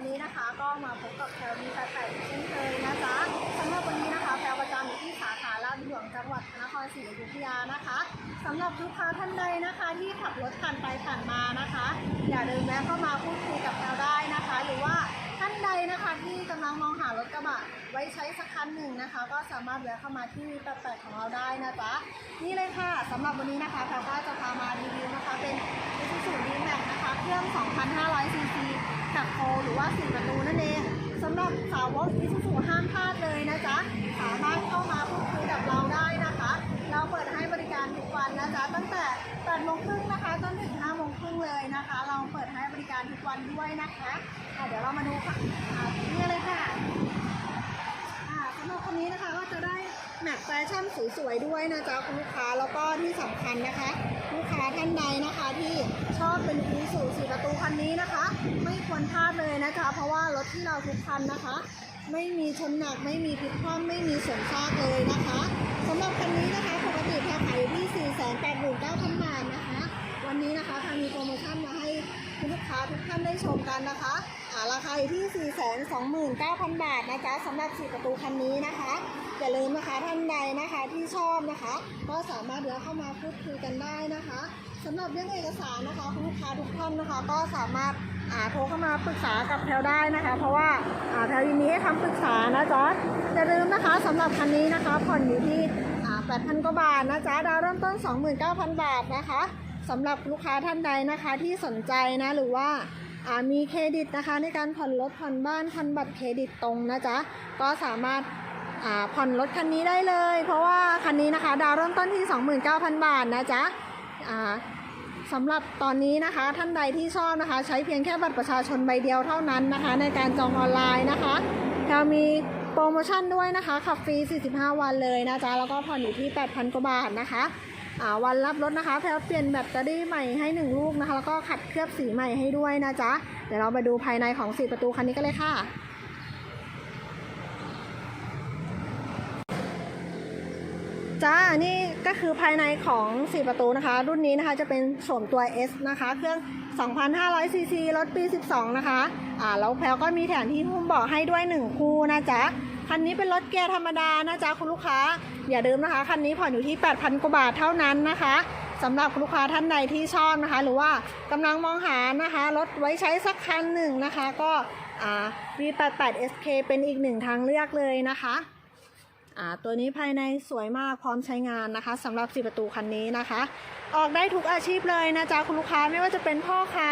วันนี้นะคะ ก็มาพบกับแพลวมีแต่แต่เช่นเคยนะจ๊ะสำหรับวันนี้นะคะแพลวประจำอยู่ที่สาขาลาดหลวงจังหวัดพระนครศรีอยุธยานะคะสำหรับลูกค้าท่านใดนะคะ ที่ขับรถผ่านไปผ่านมานะคะ อย่าลืมแวะเข้ามาพูดคุยกับแพลวได้นะคะ หรือว่าท่านใดนะคะที่กำลังมองหารถกระบะไว้ใช้สักคันหนึ่งนะคะ ก็สามารถแวะเข้ามาที่แปดของเราได้นะจ๊ะนี่เลยค่ะสำหรับวันนี้นะคะแพลวก็จะพามารีวิวนะคะเป็น Isuzu D-Max เครื่อง 2,500 ซีซีกับโคหรือว่า4ประตูนั่นเองสำหรับสาวก Isuzu ห้ามพลาดเลยนะจ๊ะ สามารถเข้ามาพูดคุยกับเราได้นะคะ เราเปิดให้บริการทุกวันนะจ๊ะ ตั้งแต่8โมงครึ่งนะคะจนถึง5โมงครึ่งเลยนะคะ เราเปิดให้บริการทุกวันด้วยนะคะะเดี๋ยวเรามาดูค่ะนี่เลยค่ะสำหรับคนนี้นะคะก็จะได้แม็กแฟชั่นสวยๆด้วยนะจ๊ะคุณลูกค้าแล้วก็ที่สำคัญนะคะ ลูกค้าท่านใดนะคะที่ชอบเป็นอีสูสีประตูคันนี้นะคะ ไม่ควรพลาดเลยนะคะ เพราะว่ารถที่เราทุกคันนะคะ ไม่มีชนหนักไม่มีพลิกคว่ำไม่มีส่วนซากเลยนะคะสำหรับคันนี้นะคะปกติแพรขายอยู่ที่ 489,000 บาทนะคะ วันนี้นะคะทางมีโปรโมชั่นมาให้ลูกค้าทุกท่านได้ชมกันนะคะ อ่าราคาอยู่ที่ 429,000 บาทนะจ๊ะสำหรับ4ประตูคันนี้นะคะ อย่าลืมนะคะท่านใดนะคะที่ชอบนะคะ ก็สามารถเดี๋ยวเข้ามาพูดคุยกันได้นะคะสำหรับเรื่องเอกสารนะคะคุณลูกค้าทุกท่านนะคะ ก็สามารถอ่าโทรเข้ามาปรึกษากับแพลวได้นะคะ เพราะว่าาแพลยินดีให้คำปรึกษานะจ๊ะอย่าลืมนะคะสำหรับคันนี้นะคะผ่อนอยู่ที่8,000กว่าบาทนะจ๊ะดาวเริ่มต้น 29,000 บาทนะคะสำหรับลูกค้าท่านใดนะคะที่สนใจนะหรือว่า มีเครดิตนะคะในการผ่อนรถผ่อนบ้านผ่อนบัตรเครดิตตรงนะจ๊ะก็สามารถผ่อนรถคันนี้ได้เลย เพราะว่าคันนี้นะคะดาวเริ่มต้นที่ 29,000 บาทนะจ๊ะสำหรับตอนนี้นะคะท่านใดที่ชอบนะคะ ใช้เพียงแค่บัตรประชาชนใบเดียวเท่านั้นนะคะ ในการจองออนไลน์นะคะเรามีโปรโมชั่นด้วยนะคะขับฟรี 45 วันเลยนะจ๊ะแล้วก็ผ่อนอยู่ที่ 8,000 กว่าบาทนะคะ วันรับรถนะคะแพลเปลี่ยนแบตเตอรี่ใหม่ให้ 1 ลูกนะคะ แล้วก็ขัดเคลือบสีใหม่ให้ด้วยนะจ๊ะ เดี๋ยวเราไปดูภายในของ4ประตูคันนี้กันเลยค่ะจ้า นี่ก็คือภายในของ 4 ประตูนะคะ รุ่นนี้นะคะจะเป็นโฉมตัว S นะคะ เครื่อง 2,500 ซีซี รถปี 12 นะคะ อ่า แล้วแพลก็มีแถมที่หุ้มเบาะให้ด้วย 1 คู่นะจ๊ะ คันนี้เป็นรถเกียร์ธรรมดานะจ๊ะคุณลูกค้า อย่าลืมนะคะ คันนี้ผ่อนอยู่ที่ 8,000กว่าบาทเท่านั้นนะคะสำหรับคุณลูกค้าท่านใดที่ชอบนะคะ หรือว่ากำลังมองหานะคะรถไว้ใช้สักคันหนึ่งนะคะ ก็ V88 SK เป็นอีกหนึ่งทางเลือกเลยนะคะตัวนี้ภายในสวยมากพร้อมใช้งานนะคะสำหรับ4ประตูคันนี้นะคะ ออกได้ทุกอาชีพเลยนะจ๊ะคุณลูกค้าไม่ว่าจะเป็นพ่อค้า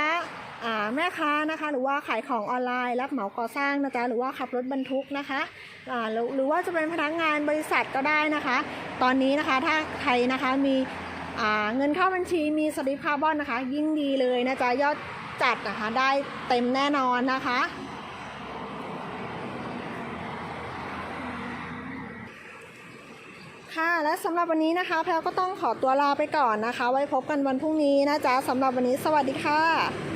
แม่ค้านะคะ หรือว่าขายของออนไลน์ รับเหมาก่อสร้างนะจ๊ะหรือว่าขับรถบรรทุกนะคะหรือหรือว่าจะเป็นพนักงานบริษัทก็ได้นะคะ ตอนนี้นะคะถ้าใครนะคะมีเงินเข้าบัญชีมีสลิปคาร์บอนนะคะ ยิ่งดีเลยนะจ๊ะยอดจัดนะคะได้เต็มแน่นอนนะคะค่ะและสำหรับวันนี้นะคะ แพลวก็ต้องขอตัวลาไปก่อนนะคะ ไว้พบกันวันพรุ่งนี้นะจ๊ะสำหรับวันนี้สวัสดีค่ะ